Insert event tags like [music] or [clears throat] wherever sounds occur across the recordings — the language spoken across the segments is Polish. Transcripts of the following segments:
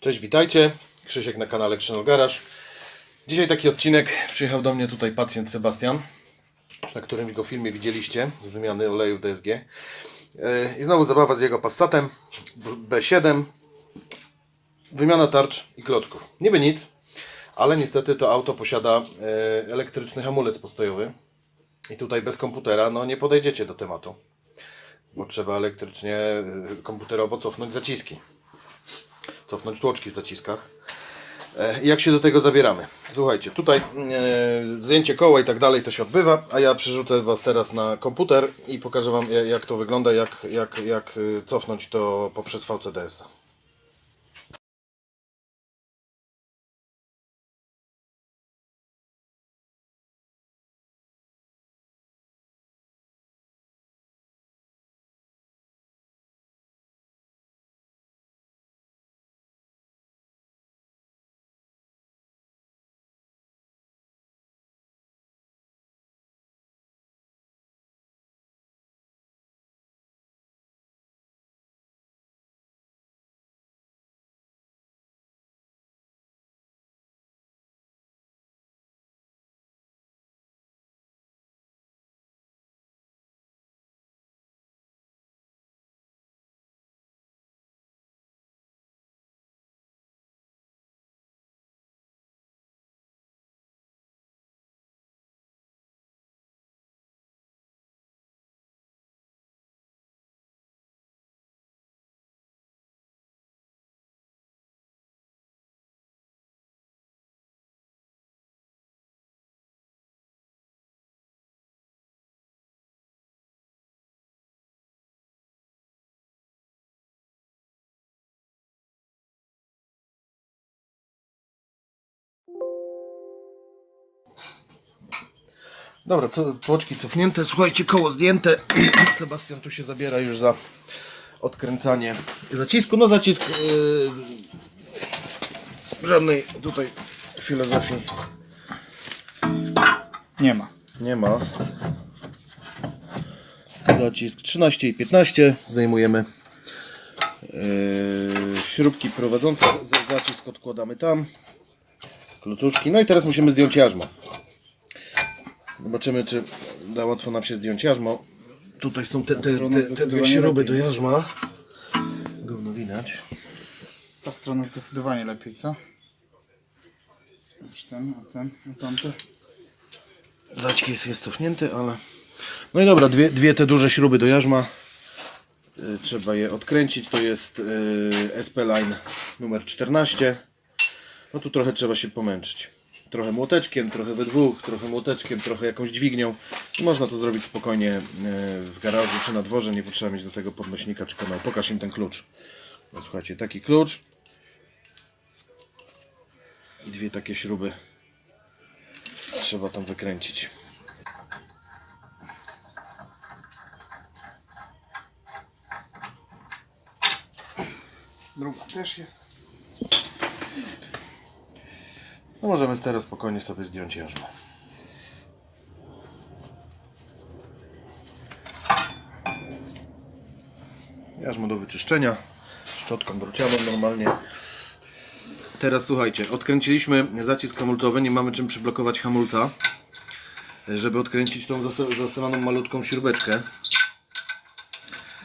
Cześć, witajcie. Krzysiek na kanale Krzynol. Dzisiaj taki odcinek. Przyjechał do mnie tutaj pacjent Sebastian, na którymś go filmie widzieliście z wymiany olejów DSG. Yy, I znowu zabawa z jego Passatem B7. Wymiana tarcz i klocków. Niby nic, ale niestety to auto posiada yy, elektryczny hamulec postojowy. I tutaj bez komputera no nie podejdziecie do tematu, bo trzeba elektrycznie, yy, komputerowo cofnąć zaciski cofnąć tłoczki w zaciskach. E, Jak się do tego zabieramy? Słuchajcie, tutaj e, zdjęcie koła i tak dalej to się odbywa, a ja przerzucę Was teraz na komputer i pokażę Wam ja- jak to wygląda, jak, jak, jak e, cofnąć to poprzez VCDS-a. Dobra, co, tłoczki cofnięte, słuchajcie, koło zdjęte. [clears throat] Sebastian tu się zabiera już za odkręcanie zacisku. No zacisk yy, żadnej tutaj filozofii Nie ma. nie ma. Zacisk 13 i 15 zdejmujemy. Yy, śrubki prowadzące za- za- zacisk odkładamy tam. Klucuszki. No i teraz musimy zdjąć jarzmo. Zobaczymy, czy da łatwo nam się zdjąć jarzmo. Tutaj są te, te, te, te dwie śruby do jarzma. Gówno widać. Ta strona zdecydowanie lepiej, co? Niż ten, a ten, a tamte. Zaćki jest, jest cofnięty, ale... No i dobra, dwie, dwie te duże śruby do jarzma. Y, Trzeba je odkręcić. To jest y, SP Line numer 14. No tu trochę trzeba się pomęczyć. Trochę młoteczkiem, trochę we dwóch, trochę młoteczkiem, trochę jakąś dźwignią. Można to zrobić spokojnie y, w garażu czy na dworze. Nie potrzeba mieć do tego podnośnika czy kanału. Pokaż im ten klucz. No słuchajcie, taki klucz. I dwie takie śruby trzeba tam wykręcić. Druga też jest. No możemy teraz spokojnie sobie zdjąć jarzmo. Jarzmo do wyczyszczenia. Szczotką drucianą normalnie. Teraz słuchajcie, odkręciliśmy zacisk hamulcowy, nie mamy czym przyblokować hamulca. Żeby odkręcić tą zas- zasyłaną malutką śrubeczkę.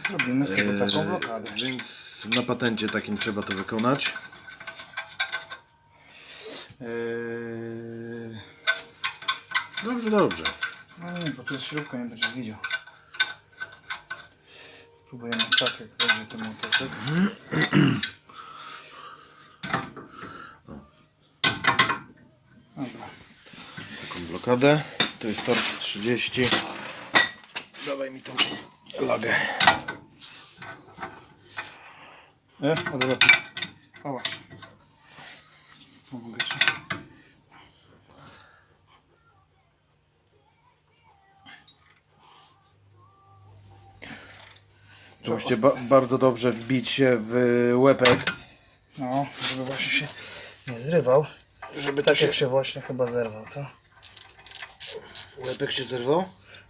Zrobimy z tego taką blokadę. Eee, Więc na patencie takim trzeba to wykonać. Eee, Dobrze, dobrze. no nie, bo tu jest śrubka, nie będziesz widział. Spróbujemy tak, jak będzie ten motocykl. Dobra. taką blokadę. To jest tor 30. Dawaj mi tą lagę. E, odwrotnie. O właśnie. Ci. Tu musicie ba bardzo dobrze wbić się w łepek, No, żeby właśnie się nie zrywał. żeby Tak się... jak się właśnie chyba zerwał, co? Łepek się zerwał?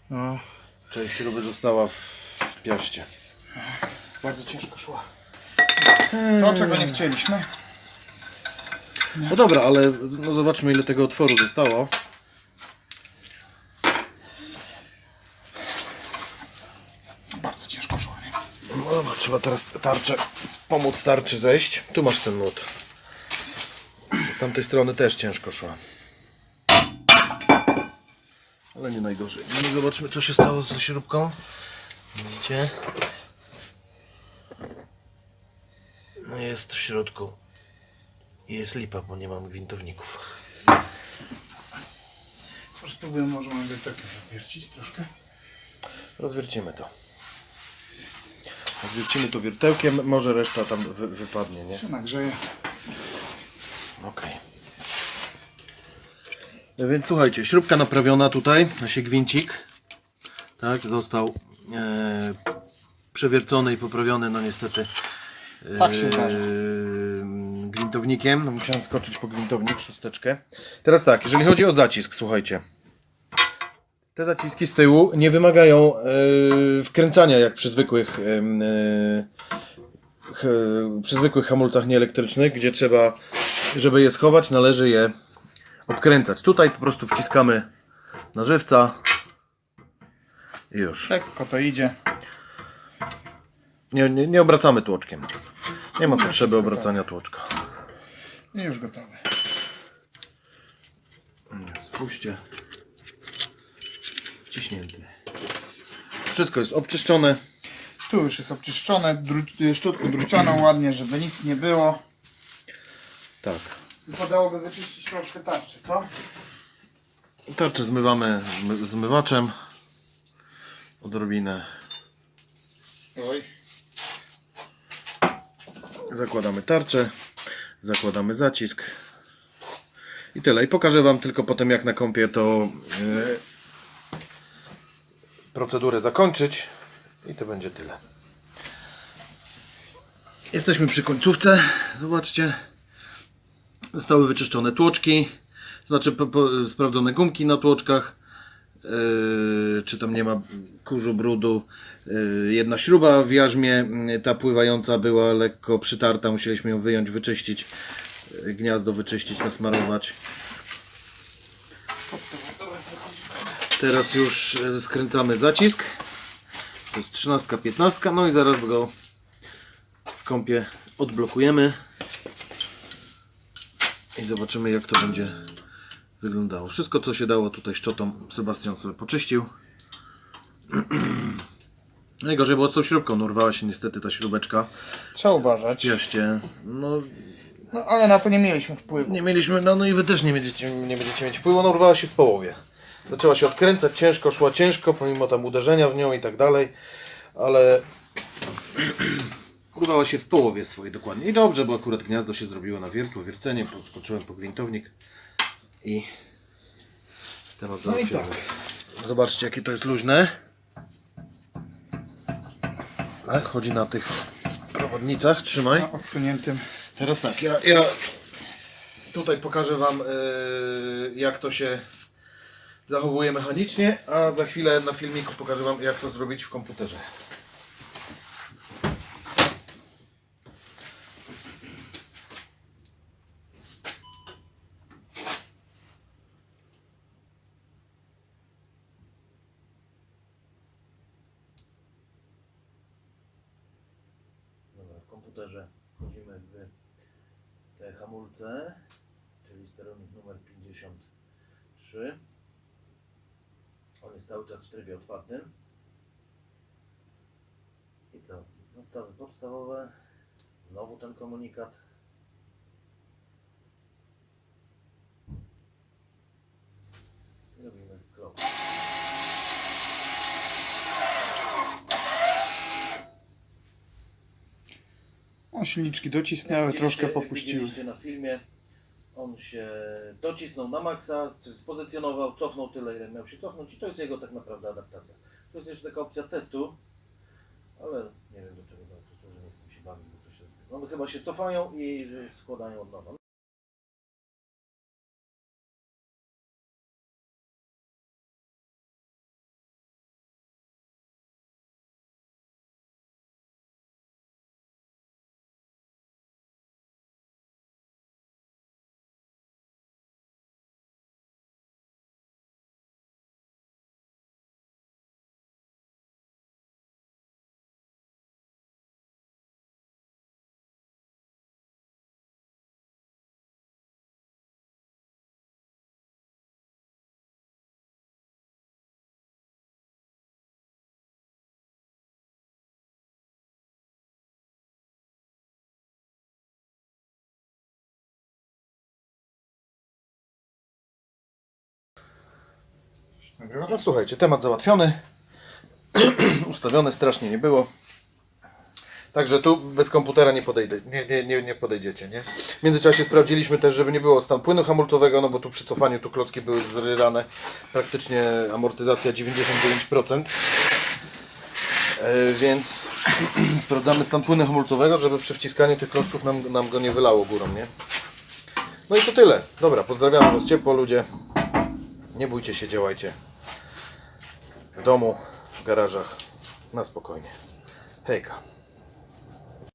No, Część śruby została w, w piaście. bardzo ciężko szła. To czego nie chcieliśmy. No dobra, ale no zobaczmy ile tego otworu zostało. Bardzo ciężko szło, nie? No dobra, trzeba teraz tarczę, pomóc tarczy zejść. Tu masz ten nut. Z tamtej strony też ciężko szła. Ale nie najgorzej. No i zobaczmy co się stało ze śrubką. Widzicie? No jest w środku. I jest lipa, bo nie mam gwintowników. Może spróbujemy, może mamy wiertełkę rozwiercić troszkę. Rozwiercimy to. Rozwiercimy to wiertełkiem, może reszta tam wy, wypadnie, nie? Się nagrzeje. Okej. No więc słuchajcie, śrubka naprawiona tutaj, nasie gwincik. Tak, został e, przewiercony i poprawiony, no niestety. E, Tak się zdarza. Gwintownikiem, no musiałem skoczyć po gwintownik, szósteczkę. Teraz tak, jeżeli chodzi o zacisk, słuchajcie. Te zaciski z tyłu nie wymagają e, wkręcania jak przy zwykłych e, ch, przy zwykłych hamulcach nieelektrycznych, gdzie trzeba, żeby je schować, należy je obkręcać. Tutaj po prostu wciskamy na żywca i już. Lekko to idzie. Nie, nie, nie obracamy tłoczkiem. Nie ma potrzeby obracania tłoczka. I już gotowe. Spójrzcie. Wciśnięty. Wszystko jest obczyszczone. Tu już jest obczyszczone, dru- szczotką drucianą ładnie, żeby nic nie było. Tak. Wypadałoby wyczyścić troszkę tarczy, co? Tarczę zmywamy zmy- zmywaczem. Odrobinę. Oj. Zakładamy tarczę. Zakładamy zacisk. I tyle. I pokażę Wam tylko potem jak na kąpie to yy, procedurę zakończyć. I to będzie tyle. Jesteśmy przy końcówce. Zobaczcie. Zostały wyczyszczone tłoczki. Znaczy po, po, sprawdzone gumki na tłoczkach. Yy, czy tam nie ma kurzu, brudu. Yy, jedna śruba w jarzmie, yy, ta pływająca była lekko przytarta, musieliśmy ją wyjąć, wyczyścić, gniazdo wyczyścić, nasmarować. Teraz już skręcamy zacisk. To jest 13, 15, no i zaraz go w kąpie odblokujemy i zobaczymy jak to będzie wyglądało. Wszystko co się dało tutaj szczotą Sebastian sobie poczyścił. [clears throat] Najgorzej było z tą śrubką, no urwała się niestety ta śrubeczka. Trzeba uważać. Jaście, no No ale na to nie mieliśmy wpływu. nie mieliśmy, no, no i wy też nie będziecie, nie będziecie mieć wpływu, ona urwała się w połowie. Zaczęła się odkręcać ciężko, szła ciężko, pomimo tam uderzenia w nią i tak dalej, ale [clears throat] urwała się w połowie swojej dokładnie. I dobrze, bo akurat gniazdo się zrobiło na wiertło, wiercenie, podskoczyłem po gwintownik i temat No i załatwiony. Zobaczcie, jakie to jest luźne. Tak, chodzi na tych przewodnicach, trzymaj. Na odsuniętym. Teraz tak, ja, ja tutaj pokażę Wam yy, jak to się zachowuje mechanicznie, a za chwilę na filmiku pokażę Wam jak to zrobić w komputerze. Komputerze wchodzimy w te hamulce, czyli sterownik numer 53. On jest cały czas w trybie otwartym. I co? Nastawy podstawowe. Znowu ten komunikat. O, silniczki docisnęły, troszkę popuściły. widzieliście na filmie, on się docisnął na maksa, czyli spozycjonował, cofnął tyle, ile miał się cofnąć i to jest jego tak naprawdę adaptacja. To jest jeszcze taka opcja testu, ale nie wiem do czego to służy, nie chcę się bawić, bo to się... No chyba się cofają i składają od nowa. No słuchajcie, temat załatwiony. [clears throat] Ustawione strasznie nie było. Także tu bez komputera nie, podejdę, nie, nie, nie, nie podejdziecie, nie? W międzyczasie sprawdziliśmy też, żeby nie było stan płynu hamulcowego, no bo tu przy cofaniu tu klocki były zryrane. Praktycznie amortyzacja 99%. E, więc [clears throat] sprawdzamy stan płynu hamulcowego, żeby przy wciskaniu tych klocków nam, nam go nie wylało górą, nie? No i to tyle. Dobra, pozdrawiam Was ciepło ludzie. Nie bójcie się, działajcie w domu, w garażach, na spokojnie. Hejka.